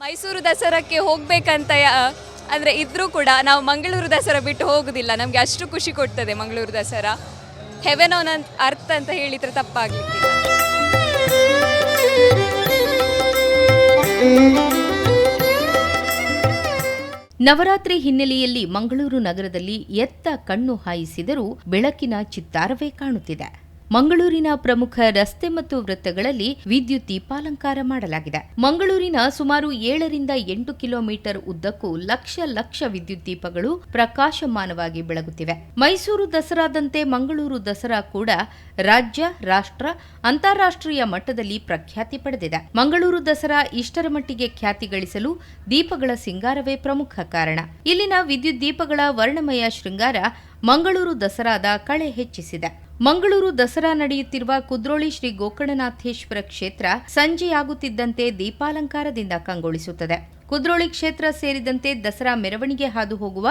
ಮೈಸೂರು ದಸರಾಕ್ಕೆ ಹೋಗ್ಬೇಕಂತ ಅಂದರೆ ಇದ್ರೂ ಕೂಡ ನಾವು ಮಂಗಳೂರು ದಸರಾ ಬಿಟ್ಟು ಹೋಗುದಿಲ್ಲ. ನಮಗೆ ಅಷ್ಟು ಖುಷಿ ಕೊಡ್ತದೆ ಮಂಗಳೂರು ದಸರಾ. ಹೆವೆನ್ ಆನ್ ಅಂತ ಅರ್ಥ ಅಂತ ಹೇಳಿದ್ರೆ ತಪ್ಪಾಗ್ಲಿಕ್ಕಿಲ್ಲ. ನವರಾತ್ರಿ ಹಿನ್ನೆಲೆಯಲ್ಲಿ ಮಂಗಳೂರು ನಗರದಲ್ಲಿ ಎತ್ತ ಕಣ್ಣು ಹಾಯಿಸಿದರೂ ಬೆಳಕಿನ ಚಿತ್ತಾರವೇ ಕಾಣುತ್ತಿದೆ. ಮಂಗಳೂರಿನ ಪ್ರಮುಖ ರಸ್ತೆ ಮತ್ತು ವೃತ್ತಗಳಲ್ಲಿ ವಿದ್ಯುತ್ ದೀಪಾಲಂಕಾರ ಮಾಡಲಾಗಿದೆ. ಮಂಗಳೂರಿನ ಸುಮಾರು ಏಳರಿಂದ ಎಂಟು ಕಿಲೋಮೀಟರ್ ಉದ್ದಕ್ಕೂ ಲಕ್ಷ ಲಕ್ಷ ವಿದ್ಯುತ್ ದೀಪಗಳು ಪ್ರಕಾಶಮಾನವಾಗಿ ಬೆಳಗುತ್ತಿವೆ. ಮೈಸೂರು ದಸರಾದಂತೆ ಮಂಗಳೂರು ದಸರಾ ಕೂಡ ರಾಜ್ಯ, ರಾಷ್ಟ್ರ, ಅಂತಾರಾಷ್ಟ್ರೀಯ ಮಟ್ಟದಲ್ಲಿ ಪ್ರಖ್ಯಾತಿ ಪಡೆದಿದೆ. ಮಂಗಳೂರು ದಸರಾ ಇಷ್ಟರ ಮಟ್ಟಿಗೆ ಖ್ಯಾತಿ ಗಳಿಸಲು ದೀಪಗಳ ಸಿಂಗಾರವೇ ಪ್ರಮುಖ ಕಾರಣ. ಇಲ್ಲಿನ ವಿದ್ಯುತ್ ದೀಪಗಳ ವರ್ಣಮಯ ಶೃಂಗಾರ ಮಂಗಳೂರು ದಸರಾದ ಕಳೆ ಹೆಚ್ಚಿಸಿದೆ. ಮಂಗಳೂರು ದಸರಾ ನಡೆಯುತ್ತಿರುವ ಕುದ್ರೋಳಿ ಶ್ರೀ ಗೋಕರ್ಣನಾಥೇಶ್ವರ ಕ್ಷೇತ್ರ ಸಂಜೆಯಾಗುತ್ತಿದ್ದಂತೆ ದೀಪಾಲಂಕಾರದಿಂದ ಕಂಗೊಳಿಸುತ್ತದೆ. ಕುದ್ರೋಳಿ ಕ್ಷೇತ್ರ ಸೇರಿದಂತೆ ದಸರಾ ಮೆರವಣಿಗೆ ಹಾದು ಹೋಗುವ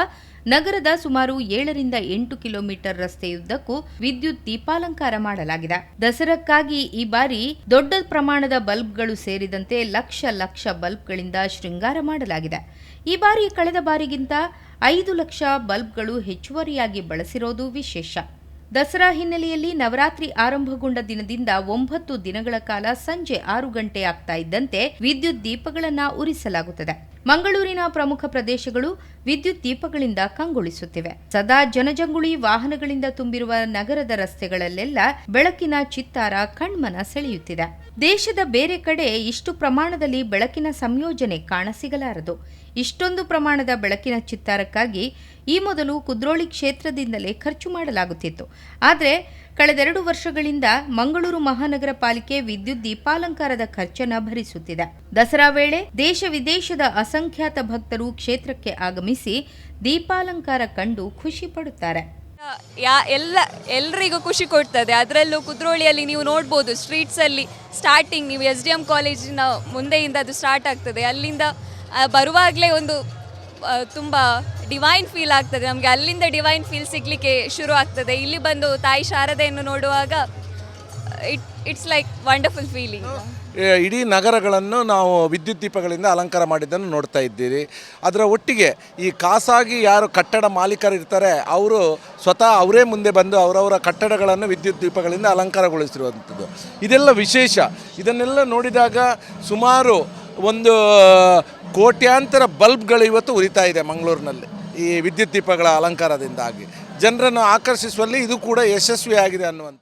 ನಗರದ ಸುಮಾರು ಏಳರಿಂದ ಎಂಟು ಕಿಲೋಮೀಟರ್ ರಸ್ತೆಯುದ್ದಕ್ಕೂ ವಿದ್ಯುತ್ ದೀಪಾಲಂಕಾರ ಮಾಡಲಾಗಿದೆ. ದಸರಕ್ಕಾಗಿ ಈ ಬಾರಿ ದೊಡ್ಡ ಪ್ರಮಾಣದ ಬಲ್ಬ್ಗಳು ಸೇರಿದಂತೆ ಲಕ್ಷ ಲಕ್ಷ ಬಲ್ಬ್ಗಳಿಂದ ಶೃಂಗಾರ ಮಾಡಲಾಗಿದೆ. ಈ ಬಾರಿ ಕಳೆದ ಬಾರಿಗಿಂತ ಐದು ಲಕ್ಷ ಬಲ್ಬ್ಗಳು ಹೆಚ್ಚುವರಿಯಾಗಿ ಬಳಸಿರೋದು ವಿಶೇಷ. ದಸರಾ ಹಿನ್ನೆಲೆಯಲ್ಲಿ ನವರಾತ್ರಿ ಆರಂಭಗೊಂಡ ದಿನದಿಂದ ಒಂಬತ್ತು ದಿನಗಳ ಕಾಲ ಸಂಜೆ ಆರು ಗಂಟೆ ಆಗ್ತಾ ಇದ್ದಂತೆ ವಿದ್ಯುತ್ ದೀಪಗಳನ್ನು ಉರಿಸಲಾಗುತ್ತದೆ. ಮಂಗಳೂರಿನ ಪ್ರಮುಖ ಪ್ರದೇಶಗಳು ವಿದ್ಯುತ್ ದೀಪಗಳಿಂದ ಕಂಗೊಳಿಸುತ್ತಿವೆ. ಸದಾ ಜನಜಂಗುಳಿ ವಾಹನಗಳಿಂದ ತುಂಬಿರುವ ನಗರದ ರಸ್ತೆಗಳಲ್ಲೆಲ್ಲ ಬೆಳಕಿನ ಚಿತ್ತಾರ ಕಣ್ಮನ ಸೆಳೆಯುತ್ತಿದೆ. ದೇಶದ ಬೇರೆ ಕಡೆ ಇಷ್ಟು ಪ್ರಮಾಣದಲ್ಲಿ ಬೆಳಕಿನ ಸಂಯೋಜನೆ ಕಾಣಸಿಗಲಾರದು. ಇಷ್ಟೊಂದು ಪ್ರಮಾಣದ ಬೆಳಕಿನ ಚಿತ್ತಾರಕ್ಕಾಗಿ ಈ ಮೊದಲು ಕುದ್ರೋಳಿ ಕ್ಷೇತ್ರದಿಂದಲೇ ಖರ್ಚು ಮಾಡಲಾಗುತ್ತಿತ್ತು. ಆದರೆ ಕಳೆದೆರಡು ವರ್ಷಗಳಿಂದ ಮಂಗಳೂರು ಮಹಾನಗರ ಪಾಲಿಕೆ ವಿದ್ಯುತ್ ದೀಪಾಲಂಕಾರದ ಖರ್ಚನ್ನು ಭರಿಸುತ್ತಿದೆ. ದಸರಾ ವೇಳೆ ದೇಶ ವಿದೇಶದ ಅಸಂಖ್ಯಾತ ಭಕ್ತರು ಕ್ಷೇತ್ರಕ್ಕೆ ಆಗಮಿಸಿ ದೀಪಾಲಂಕಾರ ಕಂಡು ಖುಷಿ ಪಡುತ್ತಾರೆ. ಯಾ, ಎಲ್ಲ, ಎಲ್ರಿಗೂ ಖುಷಿ ಕೊಡ್ತದೆ. ಅದರಲ್ಲೂ ಕುದ್ರೋಳಿಯಲ್ಲಿ ನೀವು ನೋಡ್ಬೋದು ಸ್ಟ್ರೀಟ್ಸಲ್ಲಿ ಸ್ಟಾರ್ಟಿಂಗ್ ನೀವು ಎಸ್ ಡಿ ಎಂ ಕಾಲೇಜಿನ ಮುಂದೆಯಿಂದ ಅದು ಸ್ಟಾರ್ಟ್ ಆಗ್ತದೆ. ಅಲ್ಲಿಂದ ಬರುವಾಗಲೇ ಒಂದು ತುಂಬ ಡಿವೈನ್ ಫೀಲ್ ಆಗ್ತದೆ. ನಮಗೆ ಅಲ್ಲಿಂದ ಡಿವೈನ್ ಫೀಲ್ ಸಿಗಲಿಕ್ಕೆ ಶುರು ಆಗ್ತದೆ. ಇಲ್ಲಿ ಬಂದು ತಾಯಿ ಶಾರದೆಯನ್ನು ನೋಡುವಾಗ it it's like wonderful feeling ಇಡೀ ನಗರಗಳನ್ನು ನಾವು ವಿದ್ಯುತ್ ದೀಪಗಳಿಂದ ಅಲಂಕಾರ ಮಾಡಿದ್ದನ್ನು ನೋಡ್ತಾ ಇದ್ದೀರಿ. ಅದರ ಒಟ್ಟಿಗೆ ಈ ಖಾಸಗಿ ಯಾರು ಕಟ್ಟಡ ಮಾಲೀಕರು ಇರ್ತಾರೆ ಅವರು ಸ್ವತಃ ಅವರೇ ಮುಂದೆ ಬಂದು ಅವರವರ ಕಟ್ಟಡಗಳನ್ನು ವಿದ್ಯುತ್ ದೀಪಗಳಿಂದ ಅಲಂಕಾರಗೊಳಿಸಿರುವಂಥದ್ದು. ಇದೆಲ್ಲ ವಿಶೇಷ. ಇದನ್ನೆಲ್ಲ ನೋಡಿದಾಗ ಸುಮಾರು ಒಂದು ಕೋಟ್ಯಾಂತರ ಬಲ್ಬ್ಗಳು ಇವತ್ತು ಉರಿತಾ ಇದೆ ಮಂಗಳೂರಿನಲ್ಲಿ, ಈ ವಿದ್ಯುತ್ ದೀಪಗಳ ಅಲಂಕಾರದಿಂದಾಗಿ. ಜನರನ್ನು ಆಕರ್ಷಿಸುವಲ್ಲಿ ಇದು ಕೂಡ ಯಶಸ್ವಿಯಾಗಿದೆ ಅನ್ನುವಂಥ